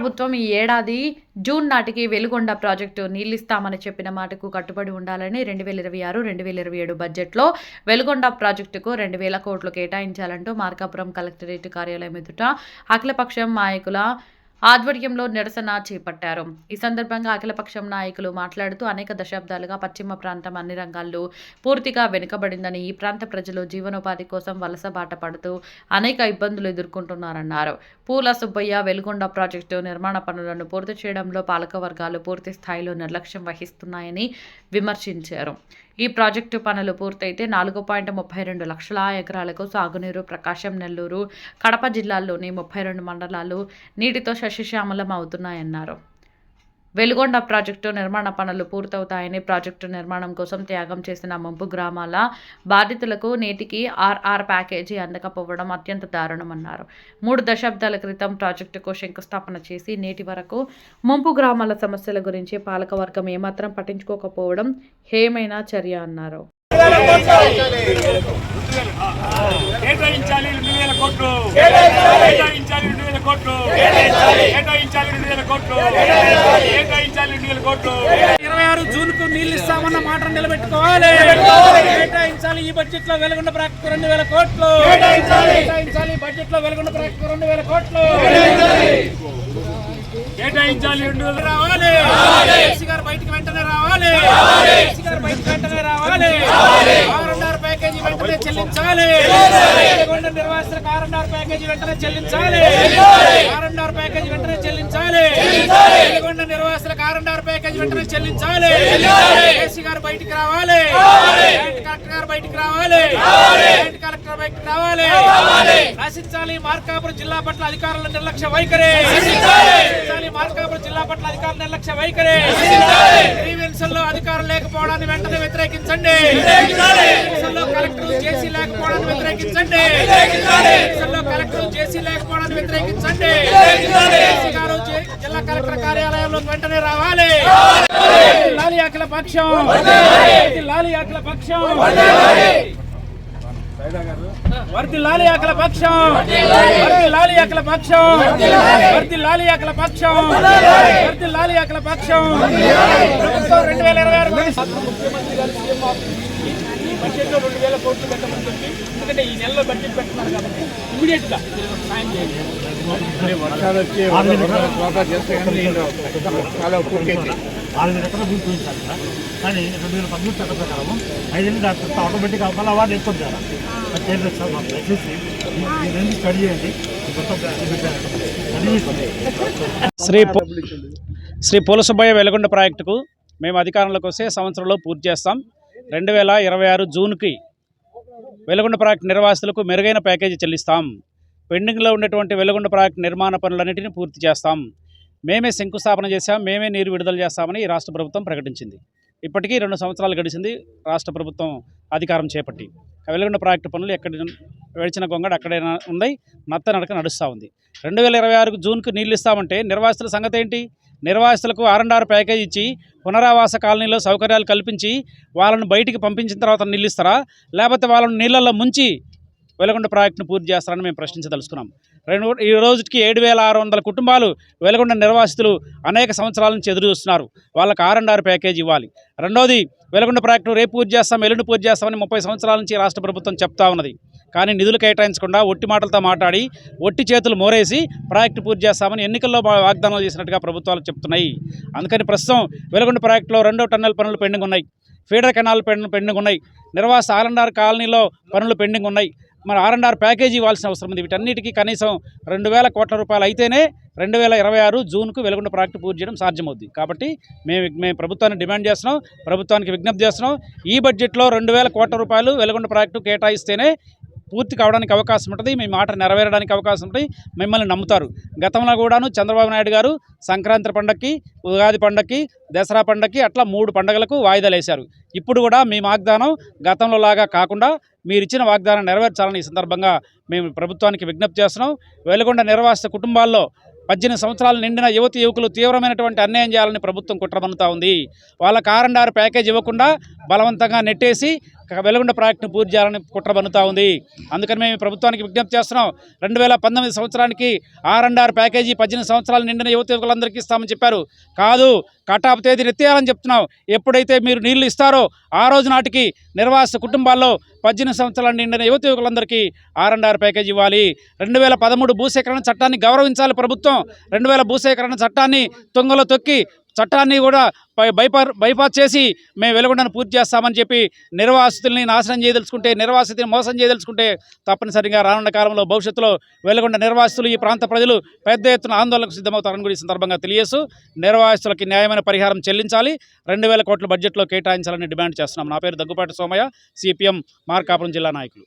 ప్రభుత్వం ఈ ఏడాది జూన్ నాటికి వెలుగొండ ప్రాజెక్టు నీళ్ళిస్తామని చెప్పిన మాటకు కట్టుబడి ఉండాలని రెండు వేల ఇరవై ఆరు రెండు వేల ఇరవై ఏడు బడ్జెట్లో వెలుగొండ ప్రాజెక్టుకు రెండు వేల కోట్లు కేటాయించాలంటూ మార్కాపురం కలెక్టరేట్ కార్యాలయం ఎదుట అఖిలపక్షం నాయకుల ఆధ్వర్యంలో నిరసన చేపట్టారు. ఈ సందర్భంగా అఖిలపక్షం నాయకులు మాట్లాడుతూ అనేక దశాబ్దాలుగా పశ్చిమ ప్రాంతం అన్ని రంగాల్లో పూర్తిగా వెనుకబడిందని ఈ ప్రాంత ప్రజలు జీవనోపాధి కోసం వలస బాట పడుతూ అనేక ఇబ్బందులు ఎదుర్కొంటున్నారన్నారు. పూల సుబ్బయ్య వెలుగొండ ప్రాజెక్టు నిర్మాణ పనులను పూర్తి చేయడంలో పాలక వర్గాలు పూర్తి స్థాయిలో నిర్లక్ష్యం వహిస్తున్నాయని విమర్శించారు. ఈ ప్రాజెక్టు పనులు పూర్తయితే నాలుగు పాయింట్ ముప్పై రెండు లక్షల ఎకరాలకు సాగునీరు ప్రకాశం నెల్లూరు కడప జిల్లాల్లోని ముప్పై రెండు మండలాలు నీటితో శశిశ్యామలం అవుతున్నాయన్నారు. వెలుగొండ ప్రాజెక్టు నిర్మాణ పనులు పూర్తవుతాయని ప్రాజెక్టు నిర్మాణం కోసం త్యాగం చేసిన ముంపు గ్రామాల బాధితులకు నేటికి ఆర్ఆర్ ప్యాకేజీ అందకపోవడం అత్యంత దారుణమన్నారు. మూడు దశాబ్దాల క్రితం ప్రాజెక్టుకు శంకుస్థాపన చేసి నేటి వరకు ముంపు గ్రామాల సమస్యల గురించి పాలకవర్గం ఏమాత్రం పట్టించుకోకపోవడం హేమైన చర్య అన్నారు. కేటాయించాలి రెండు వేల కోట్లు. కేటాయించాలి రెండు కోట్లు. కేటాయించాలి రెండు వేల కోట్లు. కేటాయించాలి రెండు వేల కోట్లు. ఇరవై ఆరు జూన్కు నీళ్ళు ఇస్తామన్న మాట నిలబెట్టుకోవాలి. కేటాయించాలి ఈ బడ్జెట్లో వెలుగుండ ప్రాజెక్టు రెండు వేల కోట్లు. కేటాయించాలి. బడ్జెట్లో వెలుగుండ ప్రాజెక్టు రెండు వేల కోట్లు. కేటాయించాలి. రెండు వేల రావాలి. గారు బయటికి వెంటనే రావాలి. గారు బయటికి వెంటనే రావాలి. వెంటనే చెల్లించాలి. నిర్వాసితులకు ఆర్ఎన్ఆర్ ప్యాకేజీ వెంటనే చెల్లించాలి. ఆర్ఎన్ఆర్ ప్యాకేజీ వెంటనే చెల్లించాలి. వెలుగొండ నిర్వాసితులకు ఆర్ఎన్ఆర్ ప్యాకేజీ వెంటనే చెల్లించాలి. కేసీ గారు బయటికి రావాలి. కలెక్టర్ గారు బయటికి రావాలి. కలెక్టర్ బయటికి రావాలి. నశించాలి మార్కాపురం జిల్లా పట్ల అధికారుల నిర్లక్ష్య వైఖరి. మార్కాపురం జిల్లా పట్ల అధికారుల నిర్లక్ష్య వైఖరి. గ్రీవెన్సల్లో అధికారులు లేకపోవడాన్ని వెంటనే వ్యతిరేకించండి. కలెక్టర్లు చేసి లేకపోవడాన్ని వ్యతిరేకించండి. కలెక్టర్లు చేసి లేకపోవడాన్ని వ్యతిరేకించండి. గారు జిల్లా కలెక్టర్ కార్యాలయంలో వెంటనే రావాలి. లాలి అఖిల పక్షం. లాలి అఖిల పక్షం. వర్ది లాలి అఖిల పక్షం. వర్ది లాలి అఖిల పక్షం. వర్ది లాలి. అఖిల పక్షం. వర్ది లాలి. అఖిల పక్షం. ప్రభుత్వం రెండు వేల ఇరవై ఆరు ముఖ్యమంత్రి గారు సీఎం ఆఫీస్ నుంచి ఈ బడ్జెట్లో రెండు వేల కోట్లు పెట్టమని చెప్పి ఎందుకంటే ఈ నెలలో బడ్జెట్ పెట్టున్నారు కాబట్టి ఇమీడియట్గా దీనికి ఒక సాయం చేయండి ఆరు వేల ఎకరాల. భూమి చూపించాలి కదా కానీ రెండు వేల పదమూడు చట్టం ప్రకారం ఐదేళ్ళు దాటితే ఆటోమేటిక్ మళ్ళీ అవార్డు ఎక్కువ సార్. మాకు. దయచేసి స్టడీ చేయండి. శ్రీ శ్రీ పూలసుబ్బయ్య వెలుగొండ ప్రాజెక్టుకు మేము అధికారంలోకి వస్తే సంవత్సరంలో పూర్తి చేస్తాం. రెండు వేల ఇరవై ఆరు జూన్కి వెలుగొండ ప్రాజెక్టు నిర్వాసితులకు మెరుగైన ప్యాకేజీ చెల్లిస్తాం. పెండింగ్లో ఉన్నటువంటి వెలుగొండ ప్రాజెక్టు నిర్మాణ పనులన్నింటినీ పూర్తి చేస్తాం. మేమే శంకుస్థాపన చేశాం మేమే నీరు విడుదల చేస్తామని ఈ రాష్ట్ర ప్రభుత్వం ప్రకటించింది. ఇప్పటికీ రెండు సంవత్సరాలు గడిచింది రాష్ట్ర ప్రభుత్వం అధికారం చేపట్టి. వెలుగొండ ప్రాజెక్టు పనులు ఎక్కడ వెడిచిన గొంగడ అక్కడే ఉంది నత్త నడక నడుస్తూ ఉంది. రెండు వేల ఇరవై ఆరుకు జూన్కు నీళ్ళు ఇస్తామంటే నిర్వాసితుల సంగతి ఏంటి నిర్వాసితులకు ఆర్ఎండ్ఆర్ ప్యాకేజ్ ఇచ్చి పునరావాస కాలనీలో సౌకర్యాలు కల్పించి వాళ్ళను బయటికి పంపించిన తర్వాత నీళ్ళు లేకపోతే వాళ్ళను నీళ్ళల్లో ముంచి వెలగొండ ప్రాజెక్టును పూర్తి చేస్తారని మేము ప్రశ్నించదలుచుకున్నాం. రెండు ఈ రోజుకి ఏడు వేల ఆరు వందల కుటుంబాలు వెలగొండ నిర్వాసితులు అనేక సంవత్సరాల నుంచి ఎదురు చూస్తున్నారు. వాళ్ళకి ఆర్ఎండ్ఆర్ ప్యాకేజ్ ఇవ్వాలి. రెండోది వెలగొండ ప్రాజెక్టు రేపు పూర్తి చేస్తాం ఎల్లుండి పూర్తి చేస్తామని ముప్పై సంవత్సరాల నుంచి రాష్ట్ర ప్రభుత్వం చెప్తా ఉన్నది. కానీ నిధులు కేటాయించకుండా ఒట్టి మాటలతో మాట్లాడి ఒట్టి చేతులు మోరేసి ప్రాజెక్టు పూర్తి చేస్తామని ఎన్నికల్లో వాగ్దానాలు చేసినట్టుగా ప్రభుత్వాలు చెప్తున్నాయి. అందుకని ప్రస్తుతం వెలగొండ ప్రాజెక్టులో రెండో టన్నెల్ పనులు పెండింగ్ ఉన్నాయి. ఫీడర్ కెనాల్ పెండింగ్ పెండింగ్ ఉన్నాయి. నిర్వాస ఆర్ఎన్ఆర్ కాలనీలో పనులు పెండింగ్ ఉన్నాయి. మరి ఆర్ఎన్ఆర్ ప్యాకేజీ ఇవ్వాల్సిన అవసరం ఉంది. వీటన్నిటికీ కనీసం రెండు వేల కోట్ల రూపాయలు అయితేనే రెండు వేల ఇరవై ఆరు జూన్కు వెలుగుండ ప్రాజెక్టు పూర్తి చేయడం సాధ్యమవుద్ది. కాబట్టి మేము మేము ప్రభుత్వాన్ని డిమాండ్ చేస్తున్నాం ప్రభుత్వానికి విజ్ఞప్తి చేస్తున్నాం. ఈ బడ్జెట్లో రెండు వేల కోట్ల రూపాయలు వెలుగుండ ప్రాజెక్టు కేటాయిస్తేనే పూర్తి కావడానికి అవకాశం ఉంటుంది. మీ మాట నెరవేరడానికి అవకాశం ఉంటుంది. మిమ్మల్ని నమ్ముతారు. గతంలో కూడాను చంద్రబాబు నాయుడు గారు సంక్రాంతి పండగకి ఉగాది పండగకి దసరా పండగకి అట్లా మూడు పండగలకు వాయిదాలు వేశారు. ఇప్పుడు కూడా మీ వాగ్దానం గతంలో లాగా కాకుండా మీరు ఇచ్చిన వాగ్దానం నెరవేర్చాలని ఈ సందర్భంగా మేము ప్రభుత్వానికి విజ్ఞప్తి చేస్తున్నాం. వెలుగొండ నిర్వాసిత కుటుంబాల్లో పద్దెనిమిది సంవత్సరాలు నిండిన యువతి యువకులు తీవ్రమైనటువంటి అన్యాయం చేయాలని ప్రభుత్వం కుట్రబన్నుతా ఉంది. వాళ్ళ కారండారు ప్యాకేజ్ ఇవ్వకుండా బలవంతంగా నెట్టేసి వెలుగొండ ప్రాజెక్టును పూర్తి చేయాలని కుట్ర బన్నుతా ఉంది. అందుకని మేము ప్రభుత్వానికి విజ్ఞప్తి చేస్తున్నాం. రెండు వేల పంతొమ్మిది సంవత్సరానికి ఆర్ అండ్ ఆర్ ప్యాకేజీ పద్దెనిమిది సంవత్సరాలు నిండిన యువత యువకులందరికీ ఇస్తామని చెప్పారు. కాదు కటాపు తేదీ ఎత్తేయాలని చెప్తున్నాం. ఎప్పుడైతే మీరు నీళ్ళు ఇస్తారో ఆ రోజు నాటికి నిర్వాసిత కుటుంబాల్లో పద్దెనిమిది సంవత్సరాలు నిండిన యువత యువకులందరికీ ఆర్ అండ్ ఆర్ ప్యాకేజ్ ఇవ్వాలి. రెండు వేల పదమూడు భూసేకరణ చట్టాన్ని గౌరవించాలి ప్రభుత్వం. రెండు వేల భూసేకరణ చట్టాన్ని తొంగలో తొక్కి చట్టాన్ని కూడా బైపా బైపాస్ చేసి మేము వెలుగొండను పూర్తి చేస్తామని చెప్పి నిర్వాసితుల్ని నాశనం చేయదలుచుకుంటే నిర్వాసితుని మోసం చేయదలుచుకుంటే తప్పనిసరిగా రానున్న కాలంలో భవిష్యత్తులో వెలుగొండ నిర్వాసితులు ఈ ప్రాంత ప్రజలు పెద్ద ఎత్తున ఆందోళనకు సిద్ధమవుతారని కూడా ఈ సందర్భంగా తెలియజేస్తూ నిర్వాసితులకి న్యాయమైన పరిహారం చెల్లించాలి. రెండు వేల కోట్ల బడ్జెట్లో కేటాయించాలని డిమాండ్ చేస్తున్నాం. నా పేరు దగ్గుపాటి సోమయ్య సిపిఎం మార్కాపురం జిల్లా నాయకులు.